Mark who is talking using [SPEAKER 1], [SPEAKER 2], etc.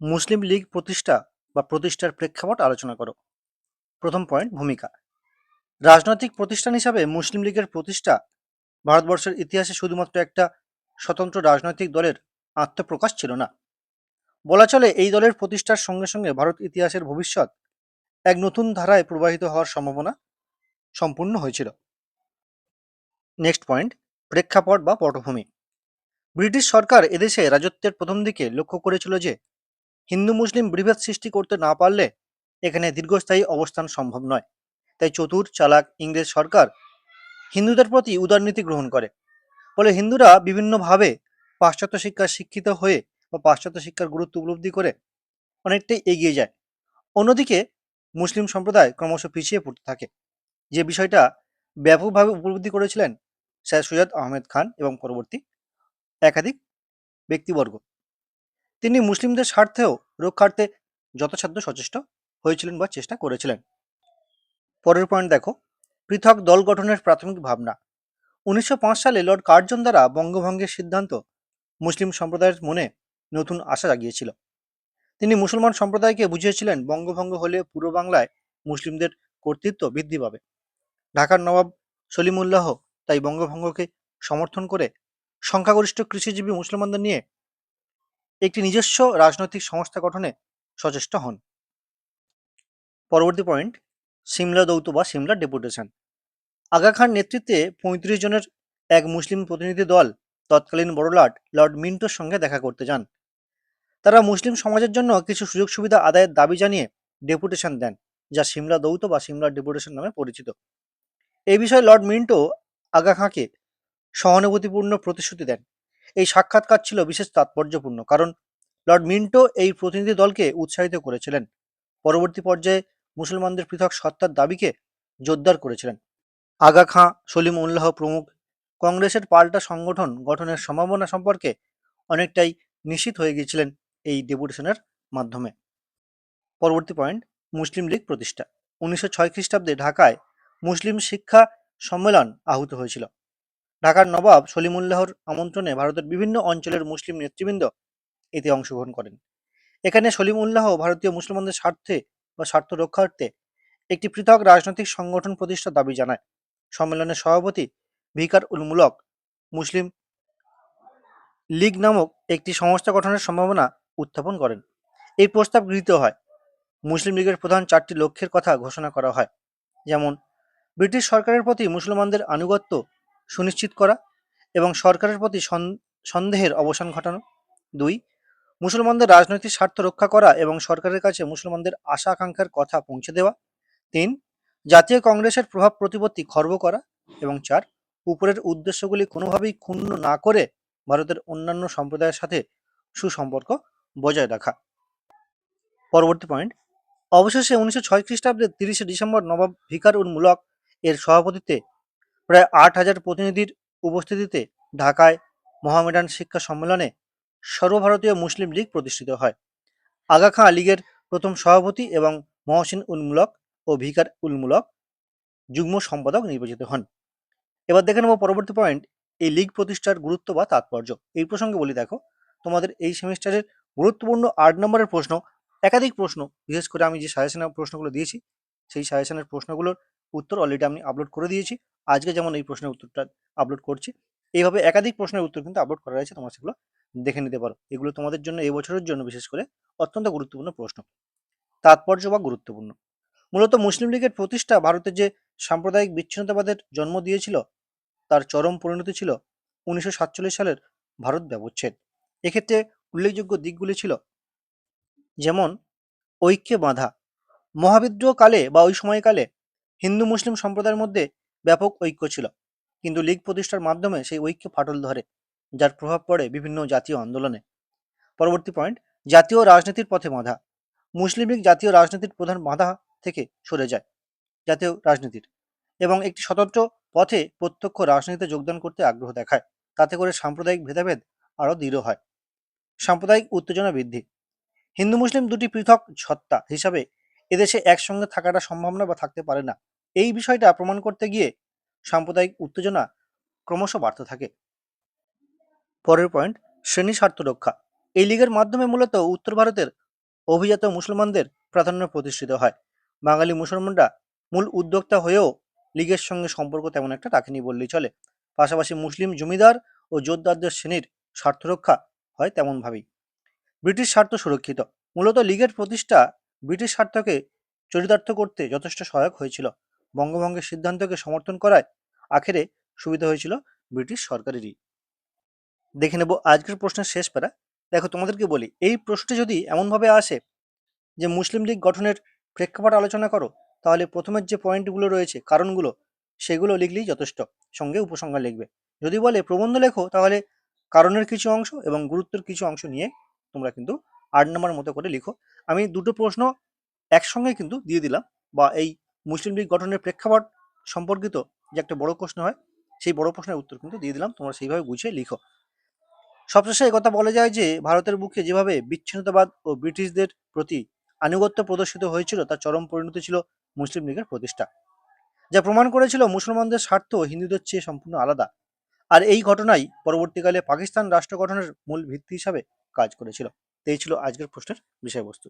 [SPEAKER 1] মুসলিম লীগ প্রতিষ্ঠা বা প্রতিষ্ঠার প্রেক্ষাপট আলোচনা করো। প্রথম পয়েন্ট ভূমিকা। রাজনৈতিক প্রতিষ্ঠান হিসাবে মুসলিম লীগের প্রতিষ্ঠা ভারতবর্ষের ইতিহাসে শুধুমাত্র একটা স্বতন্ত্র রাজনৈতিক দলের আত্মপ্রকাশ ছিল না। বলা চলে এই দলের প্রতিষ্ঠার সঙ্গে সঙ্গে ভারত ইতিহাসের ভবিষ্যৎ এক নতুন ধারায় প্রবাহিত হওয়ার সম্ভাবনা সম্পূর্ণ হয়েছিল। নেক্সট পয়েন্ট প্রেক্ষাপট বা পটভূমি। ব্রিটিশ সরকার এদেশে রাজত্বের প্রথম দিকে লক্ষ্য করেছিল যে হিন্দু মুসলিম বিভেদ সৃষ্টি করতে না পারলে এখানে দীর্ঘস্থায়ী অবস্থান সম্ভব নয়। তাই চতুর, চালাক ইংরেজ সরকার হিন্দুদের প্রতি উদারনীতি গ্রহণ করে। ফলে হিন্দুরা বিভিন্নভাবে পাশ্চাত্য শিক্ষার শিক্ষিত হয়ে বা পাশ্চাত্য শিক্ষার গুরুত্ব উপলব্ধি করে অনেকটাই এগিয়ে যায়। অন্যদিকে মুসলিম সম্প্রদায় ক্রমশ পিছিয়ে পড়তে থাকে। যে বিষয়টা ব্যাপকভাবে উপলব্ধি করেছিলেন স্যার সৈয়দ আহমেদ খান এবং পরবর্তী একাধিক ব্যক্তিবর্গ। তিনি মুসলিমদের স্বার্থেও রক্ষার্থে যথাসাধ্য সচেষ্ট হয়েছিলেন বা চেষ্টা করেছিলেন। পরের পয়েন্ট দেখো। পৃথক দল গঠনের প্রাথমিক ভাবনা। উনিশশো পাঁচ সালে লর্ড কার্জন দ্বারা বঙ্গভঙ্গের সিদ্ধান্ত মুসলিম সম্প্রদায়ের মনে নতুন আশা জাগিয়েছিল। তিনি মুসলমান সম্প্রদায়কে বুঝিয়েছিলেন, বঙ্গভঙ্গ হলে পূর্ব বাংলায় মুসলিমদের কর্তৃত্ব বৃদ্ধি পাবে। ঢাকার নবাব সলিমুল্লাহ তাই বঙ্গভঙ্গকে সমর্থন করে সংখ্যাগরিষ্ঠ কৃষিজীবী মুসলমানদের নিয়ে একটি নিজস্ব রাজনৈতিক সংস্থা গঠনে সচেষ্ট হন। পরবর্তী পয়েন্ট সিমলা দৌত বা সিমলা ডেপুটেশন আগা খান নেতৃত্বে পঁয়ত্রিশ জনের এক মুসলিম প্রতিনিধি দল তৎকালীন বড়লাট লর্ড মিন্টোর সঙ্গে দেখা করতে যান। তারা মুসলিম সমাজের জন্য কিছু সুযোগ সুবিধা আদায়ের দাবি জানিয়ে ডেপুটেশন দেন, যা সিমলা দৌত বা সিমলা ডেপুটেশন নামে পরিচিত। এই বিষয়ে লর্ড মিন্টো আগা খাঁকে সহানুভূতিপূর্ণ প্রতিশ্রুতি দেন। এই সাক্ষাৎকার ছিল বিশেষ তাৎপর্যপূর্ণ কারণ লর্ড মিন্টো এই প্রতিনিধি দলকে উৎসাহিত করেছিলেন। পরবর্তী পর্যায়ে মুসলমানদের পৃথক সত্তার দাবিকে জোরদার করেছিলেন। আগা খাঁ, সলিম উল্লাহ প্রমুখ কংগ্রেসের পাল্টা সংগঠন গঠনের সম্ভাবনা সম্পর্কে অনেকটাই নিশ্চিত হয়ে গিয়েছিলেন এই ডেপুটেশনের মাধ্যমে। পরবর্তী পয়েন্ট, মুসলিম লীগ প্রতিষ্ঠা। উনিশশো ছয় খ্রিস্টাব্দে ঢাকায় মুসলিম শিক্ষা সম্মেলন আহুত হয়েছিল। ঢাকার নবাব সলিমুল্লাহর আমন্ত্রণে ভারতের বিভিন্ন অঞ্চলের মুসলিম নেতৃবৃন্দ এতে অংশগ্রহণ করেন। এখানে সলিমুল্লাহ ভারতীয় মুসলমানদের স্বার্থে বা স্বার্থ রক্ষার্থে একটি পৃথক রাজনৈতিক সংগঠন প্রতিষ্ঠার দাবি জানায়। সম্মেলনের সভাপতি ভিকার উল মুলক, মুসলিম লীগ নামক একটি সংস্থা গঠনের সম্ভাবনা উত্থাপন করেন। এই প্রস্তাব গৃহীত হয়। মুসলিম লীগের প্রধান চারটি লক্ষ্যের কথা ঘোষণা করা হয়। যেমন, ব্রিটিশ সরকারের প্রতি মুসলমানদের আনুগত্য সুনিশ্চিত করা এবং সরকারের প্রতি সন- সন্দেহের অবসান ঘটানো। দুই, মুসলমানদের রাজনৈতিক স্বার্থ রক্ষা করা এবং সরকারের কাছে মুসলমানদের আশা আকাঙ্ক্ষার কথা পৌঁছে দেওয়া। তিন, জাতীয় কংগ্রেসের প্রভাব প্রতিপত্তি খর্ব করা। এবং চার, উপরের উদ্দেশ্যগুলি কোনোভাবেই ক্ষুণ্ণ না করে ভারতের অন্যান্য সম্প্রদায়ের সাথে সুসম্পর্ক বজায় রাখা। পরবর্তী পয়েন্ট, অবশেষে উনিশশো ছয় খ্রিস্টাব্দের তিরিশে ডিসেম্বর নবাব ভিকার উল মুলক এর সভাপতিত্বে প্রায় আট হাজার প্রতিনিধির উপস্থিতিতে ঢাকায় মহামেডান শিক্ষা সম্মেলনে সর্বভারতীয় মুসলিম লীগ প্রতিষ্ঠিত হয়। আগা খাঁ লীগের প্রথম সভাপতি এবং মহসিন উল মুলক ও ভিকার উল মুলক যুগ্ম সম্পাদক নির্বাচিত হন। এবার দেখে নেব পরবর্তী পয়েন্ট, এই লীগ প্রতিষ্ঠার গুরুত্ব বা তাৎপর্য। এই প্রসঙ্গে বলি দেখো, তোমাদের এই সেমিস্টারের গুরুত্বপূর্ণ আট নম্বরের প্রশ্ন, একাধিক প্রশ্ন, বিশেষ করে আমি যে সাজেশনের প্রশ্নগুলো দিয়েছি, সেই সাজেশনের প্রশ্নগুলোর উত্তর অলরেডি আমি আপলোড করে দিয়েছি। আজকে যেমন এই প্রশ্নের উত্তরটা আপলোড করছি, এইভাবে একাধিক প্রশ্নের উত্তর কিন্তু আপলোড করা রয়েছে, তোমরা সেগুলো দেখে নিতে পারো। এগুলো তোমাদের জন্য এই বছরের জন্য বিশেষ করে অত্যন্ত গুরুত্বপূর্ণ প্রশ্ন। তাৎপর্য বা গুরুত্বপূর্ণ। মূলত মুসলিম লীগের প্রতিষ্ঠা ভারতের যে সাম্প্রদায়িক বিচ্ছিন্নতাবাদের জন্ম দিয়েছিল, তার চরম পরিণতি ছিল উনিশশো সাতচল্লিশ সালের ভারত ব্যবচ্ছেদ। এক্ষেত্রে উল্লেখযোগ্য দিকগুলি ছিল, যেমন ঐক্যে বাঁধা। মহাবিদ্রোহ কালে বা ওই সময়কালে হিন্দু মুসলিম সম্প্রদায়ের মধ্যে ব্যাপক ঐক্য ছিল। কিন্তু লীগ প্রতিষ্ঠার মাধ্যমে সেই ঐক্য ফাটল ধরে, যার প্রভাব পড়ে বিভিন্ন জাতীয় আন্দোলনে। পরবর্তী পয়েন্ট জাতীয় রাজনীতির পথে বাধা। মুসলিম লীগ জাতীয় রাজনীতির প্রধান বাধা থেকে সরে যায়, জাতীয় রাজনীতির। এবং একটি স্বতন্ত্র পথে প্রত্যক্ষ রাজনীতিতে যোগদান করতে আগ্রহ দেখায়। তাতে করে সাম্প্রদায়িক ভেদাভেদ আরও দৃঢ় হয়। সাম্প্রদায়িক উত্তেজনা বৃদ্ধি। হিন্দু মুসলিম দুটি পৃথক সত্তা হিসাবে এদেশে একসঙ্গে থাকাটা সম্ভব না বা থাকতে পারে না। এই বিষয়টা প্রমাণ করতে গিয়ে সাম্প্রদায়িক উত্তেজনা ক্রমশ বাড়তে থাকে। পরের পয়েন্ট শ্রেণি স্বার্থ রক্ষা। এই লীগের মাধ্যমে মূলত উত্তর ভারতের অভিজাত মুসলমানদের প্রাধান্য প্রতিষ্ঠিত হয়। বাঙালি মুসলমানরা মূল উদ্যোক্তা হয়েও লীগের সঙ্গে সম্পর্ক তেমন একটা রাখেনি বললেই চলে। পাশাপাশি মুসলিম জমিদার ও জোরদারদের শ্রেণির স্বার্থ রক্ষা হয় তেমনভাবেই। ব্রিটিশ স্বার্থ সুরক্ষিত। মূলত লীগের প্রতিষ্ঠা ব্রিটিশ স্বার্থকে চরিতার্থ করতে যথেষ্ট সহায়ক হয়েছিল। বঙ্গভঙ্গের সিদ্ধান্তকে সমর্থন করায় আখেরে সুবিধা হয়েছিল ব্রিটিশ সরকারেরই। দেখে নেব আজকের প্রশ্নের শেষ প্যারা। দেখো, তোমাদেরকে বলি, এই প্রশ্নটি যদি এমনভাবে আসে যে মুসলিম লীগ গঠনের প্রেক্ষাপট আলোচনা করো, তাহলে প্রথমের যে পয়েন্টগুলো রয়েছে, কারণগুলো, সেগুলো লিখলেই যথেষ্ট। সঙ্গে উপসংহার লিখবে। যদি বলে প্রবন্ধ লেখো, তাহলে কারণের কিছু অংশ এবং গুরুত্বের কিছু অংশ নিয়ে তোমরা কিন্তু আট নম্বর মতো করে লিখো। আমি দুটো প্রশ্ন একসঙ্গে কিন্তু দিয়ে দিলাম, বা এই মুসলিম লীগ গঠনের প্রেক্ষাপট সম্পর্কিত যে একটা বড় প্রশ্ন হয়, সেই বড় প্রশ্নের উত্তর কিন্তু দিয়ে দিলাম। তোমরা সেইভাবে বুঝে লিখো। সবশেষে কথা বলা যায় যে, ভারতের বুকে যেভাবে বিচ্ছিন্নতাবাদ ও ব্রিটিশদের প্রতি আনুগত্য প্রদর্শিত হয়েছিল, তার চরম পরিণতি ছিল মুসলিম লীগের প্রতিষ্ঠা, যা প্রমাণ করেছিল মুসলমানদের স্বার্থ হিন্দুদের চেয়ে সম্পূর্ণ আলাদা। আর এই ঘটনাই পরবর্তীকালে পাকিস্তান রাষ্ট্র গঠনের মূল ভিত্তি হিসাবে কাজ করেছিল। এই ছিল আজকের প্রশ্নের বিষয়বস্তু।